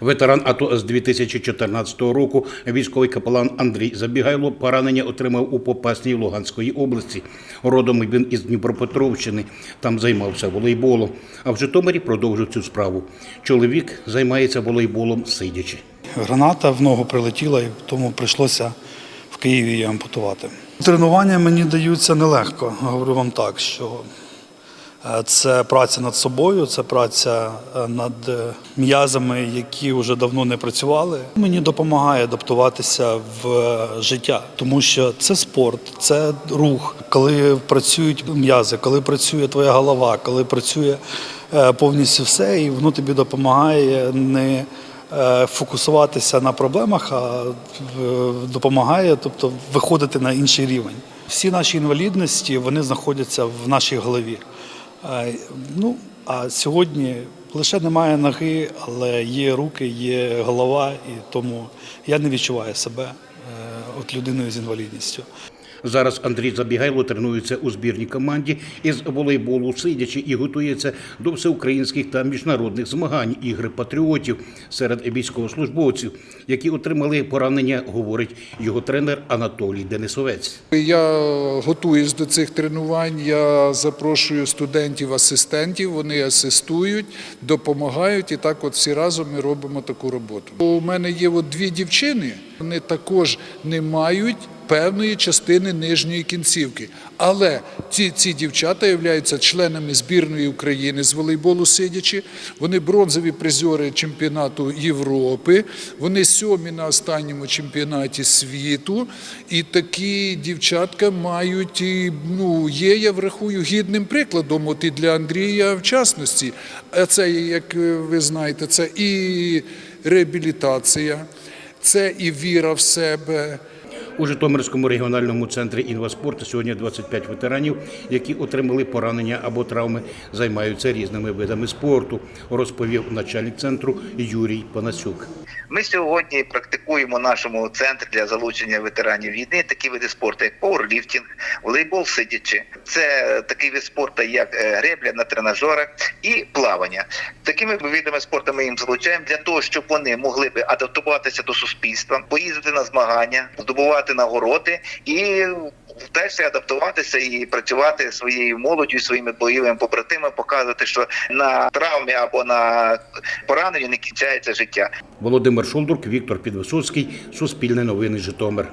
Ветеран АТО з 2014 року, військовий капелан Андрій Забігайло поранення отримав у Попасній Луганської області. Родом він із Дніпропетровщини. Там займався волейболом. А в Житомирі продовжив цю справу. Чоловік займається волейболом сидячи. Граната в ногу прилетіла, і тому прийшлося в Києві її ампутувати. Тренування мені даються нелегко, говорю вам так, що це праця над собою, це праця е, над е, м'язами, які вже давно не працювали. Мені допомагає адаптуватися в е, життя, тому що це спорт, це рух. Коли працюють м'язи, коли працює твоя голова, коли працює е, повністю все, і воно тобі допомагає не е, фокусуватися на проблемах, а е, допомагає, тобто виходити на інший рівень. Всі наші інвалідності вони знаходяться в нашій голові. Ну а сьогодні лише немає ноги, але є руки, є голова, і тому я не відчуваю себе е, от людиною з інвалідністю. Зараз Андрій Забігайло тренується у збірній команді із волейболу сидячи і готується до всеукраїнських та міжнародних змагань ігри патріотів серед військовослужбовців, які отримали поранення, говорить його тренер Анатолій Денисовець. Я готуюсь до цих тренувань. Я запрошую студентів-асистентів. Вони асистують, допомагають, і так, от всі разом ми робимо таку роботу. У мене є от дві дівчини. Вони також не мають певної частини нижньої кінцівки. Але ці, ці дівчата являються членами збірної України з волейболу сидячи. Вони бронзові призери чемпіонату Європи. Вони сьомі на останньому чемпіонаті світу. І такі дівчатка мають ну, є, я врахую, гідним прикладом. От і для Андрія в частності. Це, як ви знаєте, це і реабілітація, це і віра в себе. У Житомирському регіональному центрі інваспорту сьогодні 25 ветеранів, які отримали поранення або травми, займаються різними видами спорту, розповів начальник центру Юрій Панасюк. Ми сьогодні практикуємо нашому центрі для залучення ветеранів війни такі види спорту, як пауерліфтинг, волейбол сидячи. Це такий вид спорту, як е, гребля на тренажерах і плавання. Такими видами спорту ми їм залучаємо для того, щоб вони могли би адаптуватися до суспільства, поїздити на змагання, здобувати нагороди і вдасться адаптуватися і працювати своєю молоддю, своїми бойовими побратимами, показувати, що на травмі або на пораненні не кінчається життя. Володимир Шулдурк, Віктор Підвисоцький, Суспільне новини Житомир.